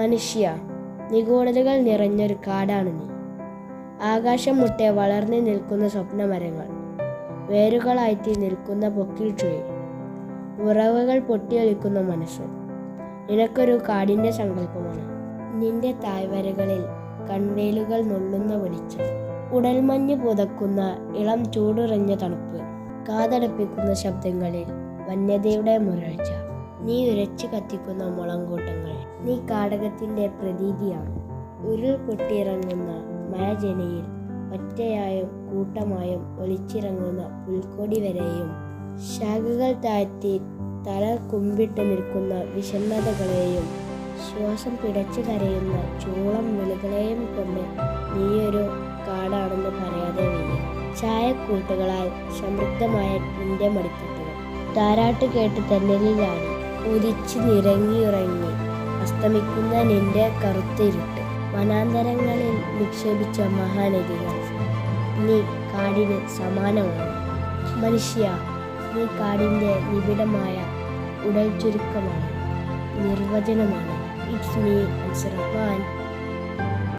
മനുഷ്യ നിഗൂഢതകൾ നിറഞ്ഞൊരു കാടാണ് നീ. ആകാശം മുട്ടെ വളർന്നു നിൽക്കുന്ന സ്വപ്നമരങ്ങൾ വേരുകളായിത്തി നിൽക്കുന്ന പൊക്കിൽ ചുഴി. ഉറവുകൾ പൊട്ടിയൊലിക്കുന്ന മനസ്സ് നിനക്കൊരു കാടിന്റെ സങ്കല്പമാണ്. നിന്റെ തായ്വരകളിൽ കൺവേലുകൾ നുള്ളുന്ന വെളിച്ചം ഉടൽമഞ്ഞ് പുതക്കുന്ന ഇളം ചൂടുറഞ്ഞ തണുപ്പ് കാതടപ്പിക്കുന്ന ശബ്ദങ്ങളിൽ വന്യതയുടെ മുരൾച്ച. നീ ഉരച്ചു കത്തിക്കുന്ന മുളങ്കൂട്ടങ്ങൾ. നീ കാടകത്തിന്റെ പ്രതീതിയാണ്. ഉരുൾ പൊട്ടിയിറങ്ങുന്ന മഴജനയിൽ ഒറ്റയായും കൂട്ടമായും ഒളിച്ചിറങ്ങുന്ന പുൽക്കൊടി വരെയും ശാഖകൾ താഴ്ത്തി തല കുമ്പിട്ട് നിൽക്കുന്ന വിഷമതകളെയും ശ്വാസം പിടച്ചു കരയുന്ന ചൂളം വിളികളെയും കൊണ്ട് നീയൊരു കാടാണെന്ന് പറയാതെ വയ്യ. ചായക്കൂട്ടുകളാൽ സമൃദ്ധമായ നിന്റെ മടിത്തട്ടുകൾ താരാട്ട് കേട്ട് തെന്നലിലാടി ഉദിച്ച് നിരങ്ങിയുറങ്ങി. അസ്തമിക്കുന്ന നിന്റെ കറുത്തിരുട്ട്. വനാന്തരങ്ങളിൽ നിക്ഷേപിച്ച മഹാനദികൾ. നീ കാടിന് സമാനമാണ്. മനുഷ്യ നീ കാടിന്റെ നിബിഡമായ ഉടൽ ചുരുക്കമാണ് നിർവചനമാണ്. It's me അൻസ് Rahman